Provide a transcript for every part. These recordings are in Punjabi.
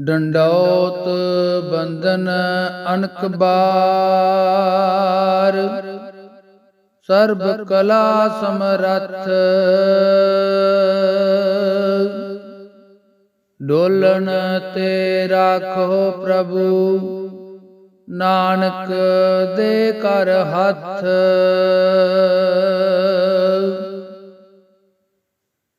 ਡੰਡੌਤ ਬੰਦਨ ਅਨਕ ਬਾਰ। ਸਰਬ ਕਲਾ ਸਮਰੱਥ। ਡੋਲਣ ਤੇ ਰਾਖੋ ਪ੍ਰਭੂ। ਨਾਨਕ ਦੇ ਕਰ ਹੱਥ।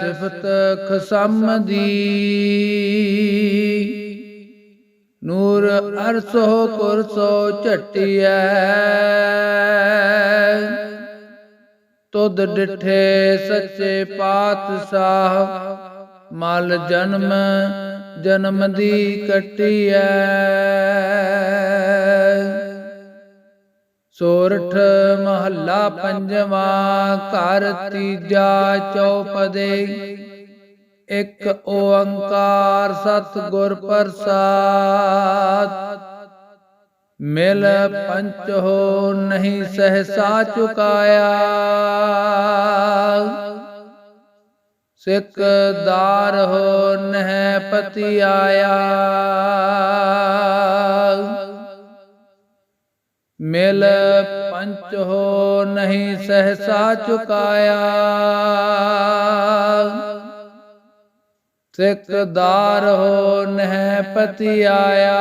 ਸਿਫਤ ਖਸਮ ਦੀ ਨੂਰ ਅਰਸੋ ਕੁਰਸੋ ਝਟਿਐ। ਤੁਧ ਡਿਠੇ ਸੱਚੇ ਪਾਤਸ਼ਾਹ, ਮਲ ਜਨਮ ਜਨਮ ਦੀ ਕਟਿਐ। ਸੋਰਠ ਮਹੱਲਾ ਪੰਜਵਾਂ ਘਰ ਤੀਜਾ ਚੌਪਦੇ। ਇੱਕ ਓੰਕਾਰ ਸਤਿਗੁਰ ਪ੍ਰਸਾਦ। ਮਿਲ ਪੰਚ ਹੋ ਨਹੀਂ ਸਹਸਾ ਚੁਕਾਇਆ। ਸਿੱਖ ਦਾਰ ਹੋ ਨਹਿ ਪਤੀ ਆਇਆ ਮਿਲ ਪੰਚ ਹੋ ਨਹੀਂ ਸਹਸਾ ਚੁਕਾਇਆ ਸਿੱਖ ਦਾਰ ਹੋ ਨਹਿ ਪਤੀ ਆਇਆ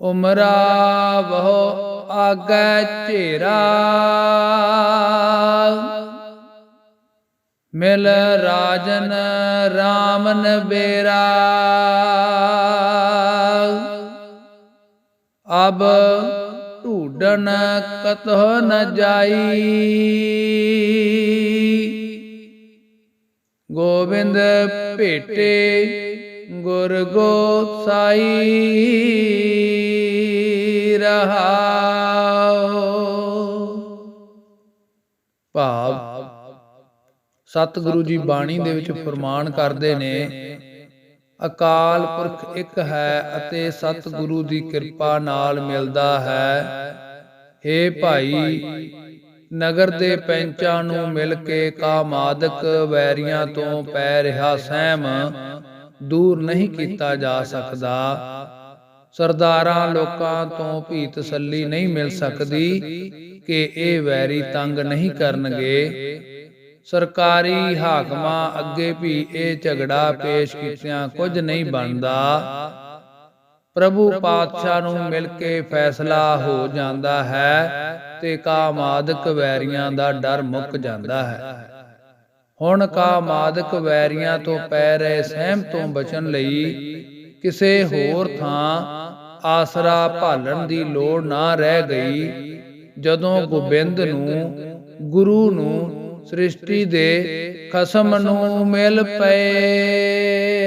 ਉਮਰਾ ਬਹੁ ਆਗੈ ਝੇਰਾ ਮਿਲ ਰਾਜਨ ਰਾਮਨ ਅਬ ਢੂਡਨ ਕਤਹ ਨ ਜਾਈ। ਗੋਬਿੰਦ ਭੇਟੇ ਗੁਰ ਗੋਸਾਈ ਰਹਾਉ। ਭਾਵ, ਸਤਿਗੁਰੂ ਜੀ ਬਾਣੀ ਦੇ ਵਿੱਚ ਫਰਮਾਨ ਕਰਦੇ ਨੇ ਅਕਾਲ ਪੁਰਖ ਇੱਕ ਹੈ ਅਤੇ ਸਤਿਗੁਰੂ ਦੀ ਕਿਰਪਾ ਨਾਲ ਮਿਲਦਾ ਹੈ। हे ਭਾਈ, ਨਗਰ ਦੇ ਪੈਂਚਾਂ ਨੂੰ ਮਿਲ ਕੇ ਕਾਮਾਦਕ ਵੈਰੀਆਂ ਤੋਂ ਪੈ ਰਿਹਾ ਸਹਿਮ ਦੂਰ ਨਹੀਂ ਕੀਤਾ ਜਾ ਸਕਦਾ। ਸਰਦਾਰਾਂ ਲੋਕਾਂ ਤੋਂ ਭੀ ਤਸੱਲੀ ਨਹੀਂ ਮਿਲ ਸਕਦੀ ਕਿ ਇਹ ਵੈਰੀ ਤੰਗ ਨਹੀਂ ਕਰਨਗੇ। ਸਰਕਾਰੀ ਹਾਕਮਾਂ ਅੱਗੇ ਵੀ ਇਹ ਝਗੜਾ ਪੇਸ਼ ਕੀਤਿਆਂ ਕੁਝ ਨਹੀਂ ਬਣਦਾ। ਪ੍ਰਭੂ ਪਾਤਸ਼ਾਹ ਨੂੰ ਮਿਲ ਕੇ ਫੈਸਲਾ ਹੋ ਜਾਂਦਾ ਹੈ ਤੇ ਕਾਮਾਦਕ ਵੈਰੀਆਂ ਦਾ ਡਰ ਮੁੱਕ ਜਾਂਦਾ ਹੈ। ਹੁਣ ਕਾਮਾਦਕ ਵੈਰੀਆਂ ਤੋਂ ਪੈ ਰਹੇ ਸਹਿਮ ਤੋਂ ਬਚਣ ਲਈ ਕਿਸੇ ਹੋਰ ਥਾਂ ਆਸਰਾ ਭਾਲਣ ਦੀ ਲੋੜ ਨਾ ਰਹਿ ਗਈ। ਜਦੋਂ ਗੋਬਿੰਦ ਨੂੰ, ਗੁਰੂ ਨੂੰ ਸ੍ਰਿਸ਼ਟੀ ਦੇ ਖਸਮ ਨੂੰ ਮਿਲ ਪਏ।